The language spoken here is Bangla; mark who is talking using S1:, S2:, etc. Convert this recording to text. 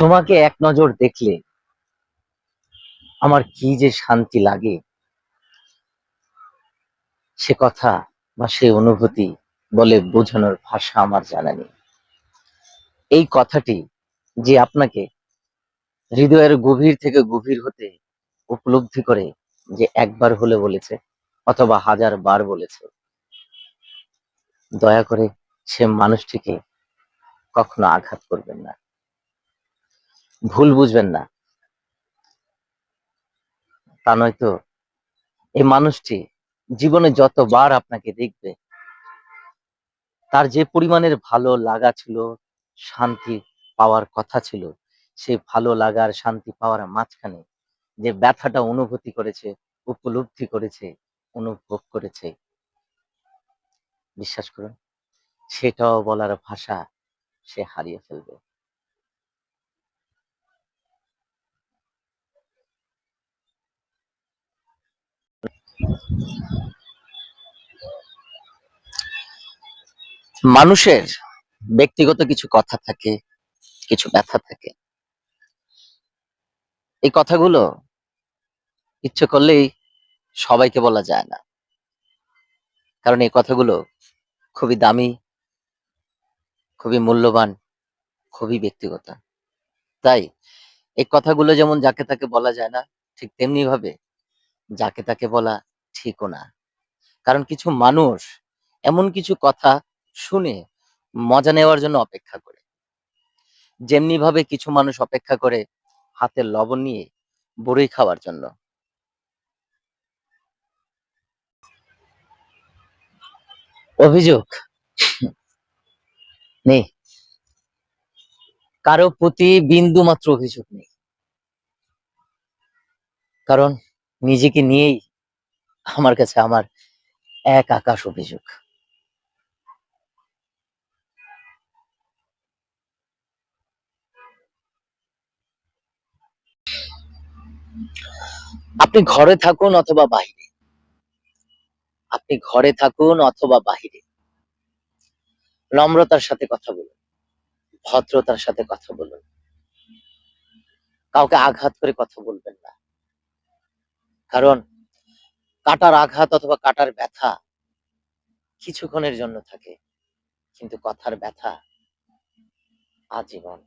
S1: তোমাকে এক নজর দেখলে আমার কি যে শান্তি লাগে? সে কথা বা সে অনুভূতি বলে বোঝানোর ভাষা আমার জানা নেই। এই কথাটি যে আপনাকে হৃদয়ের গভীর থেকে গভীর হতে উপলব্ধি করে যে একবার হলে বলেছে অথবা হাজার বার বলেছে, দয়া করে সে মানুষটিকে কখনো আঘাত করবেন না। ভুল বুঝবেন না। তা নয়তো এই মানুষটি জীবনে যতবার আপনাকে দেখবে, তার যে পরিমাণের ভালো লাগা ছিল, শান্তি পাওয়ার কথা ছিল, সেই ভালো লাগার শান্তি পাওয়ার মাঝখানে যে ব্যথাটা অনুভূতি করেছে, উপলব্ধি করেছে অনুভব করেছে, বিশ্বাস করুন, সেটাও বলার ভাষা সে হারিয়ে ফেলবে। মানুষের ব্যক্তিগত কিছু কথা থাকে, কিছু ব্যথা থাকে। এই কথাগুলো ইচ্ছে করলেই সবাইকে বলা যায় না। কারণ এই কথাগুলো খুবই দামি, খুবই মূল্যবান, খুবই ব্যক্তিগত। তাই এই কথাগুলো যেমন যাকে তাকে বলা যায় না, ঠিক তেমনি ভাবে যাকে তাকে বলা ঠিকও না। কারণ কিছু মানুষ এমন কিছু কথা শুনে মজা নেওয়ার জন্য অপেক্ষা করে। যেমনি ভাবে কিছু মানুষ অপেক্ষা করে হাতে লবণ নিয়ে বড়ি খাওয়ার জন্য। অভিযোগ? নেই। কারও প্রতি বিন্দু মাত্র অভিযোগ নেই। কারণ নিজেকে নিয়েই আমার কাছে আমার এক আকাশ অভিযোগ। আপনি ঘরে থাকুন অথবা বাহিরে। আপনি ঘরে থাকুন অথবা বাহিরে। নম্রতার সাথে কথা বলুন, ভদ্রতার সাথে কথা বলুন। কাউকে আঘাত করে কথা বলবেন না। কারণ কাটার আঘাত অথবা কাটার ব্যথা কিছুক্ষণের জন্য থাকে কিন্তু কথার ব্যথা আজীবন।